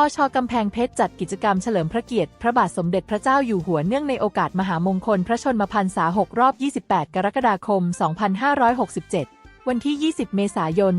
พชกำแพงเพชรจัดกิจกรรมเฉลิมพระเกียรติ พระบาทสมเด็จพระเจ้าอยู่หัวเนื่องในโอกาสมหามงคลพระชนมพรรษา 6 รอบ 28 กรกฎาคม 2567 วันที่ 20 เมษายน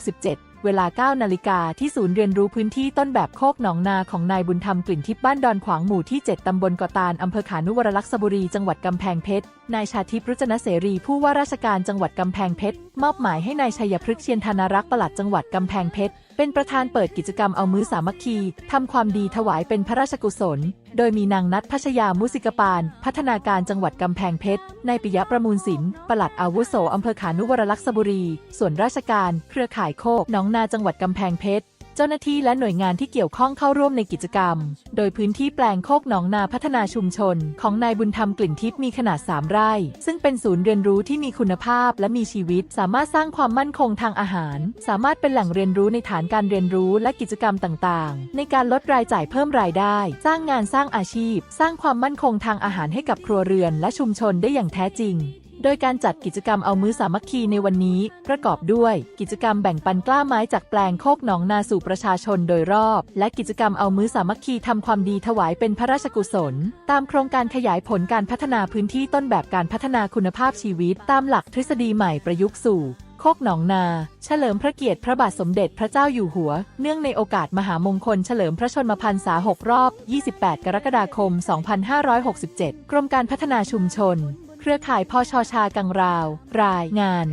2567 เวลา 9 นาฬิกาที่ศูนย์เรียนรู้พื้นที่ต้นแบบโคกหนองนาของนายบุญธรรมกลิ่นทิพย์บ้านดอนขวางหมู่ที่ 7 ตำบลกอตานอำเภอขานุวรลักษบุรี จังหวัดกำแพงเพชร นายชาทิพย์รุจนเสรีผู้ว่าราชการจังหวัดกำแพงเพชร มอบหมายให้นายชัยพฤกษ์เชียนธนารักษ์ปลัดจังหวัดกำแพงเพชร เป็นประธานเปิดกิจกรรมเอามือสามัคคีทำความดีถวายเป็นพระราชกุศล โดยมีนางนัทพัชยามุสิกปาน พัฒนาการจังหวัดกำแพงเพชรนายปิยะประมูลศิลป์ปลัดอาวุโสอำเภอขานุวรลักษบุรี ส่วนราชการ เครือข่ายโคกหนองนาจังหวัดกำแพงเพชร เจ้าหน้าที่และหน่วยงานที่เกี่ยวข้องเข้าร่วมในกิจกรรม โดยพื้นที่แปลงโคกหนองนาพัฒนาชุมชน ของนายบุญธรรมกลิ่นทิพย์มีขนาด 3 ไร่ ซึ่งเป็นศูนย์เรียนรู้ที่มีคุณภาพและมีชีวิต สามารถสร้างความมั่นคงทางอาหาร สามารถเป็นแหล่งเรียนรู้ในฐานการเรียนรู้และกิจกรรมต่างๆ ในการลดรายจ่ายเพิ่มรายได้ สร้างงานสร้างอาชีพ สร้างความมั่นคงทางอาหารให้กับครัวเรือนและชุมชนได้อย่างแท้จริง โดยการจัดกิจกรรมเอามือสามัคคีในวันนี้ ประกอบด้วยกิจกรรมแบ่งปันกล้าไม้จากแปลงโคกหนองนาสู่ประชาชนโดยรอบ และกิจกรรมเอามือสามัคคีทำความดีถวายเป็นพระราชกุศล ตามโครงการขยายผลการพัฒนาพื้นที่ต้นแบบการพัฒนาคุณภาพชีวิต ตามหลักทฤษฎีใหม่ประยุกต์สู่โคกหนองนา เฉลิมพระเกียรติพระบาทสมเด็จพระเจ้าอยู่หัว เนื่องในโอกาสมหามงคลเฉลิมพระชนมพรรษา 6 รอบ 28 กรกฎาคม 2567 กรมการพัฒนาชุมชน เครือข่ายพชชากังราว รายงาน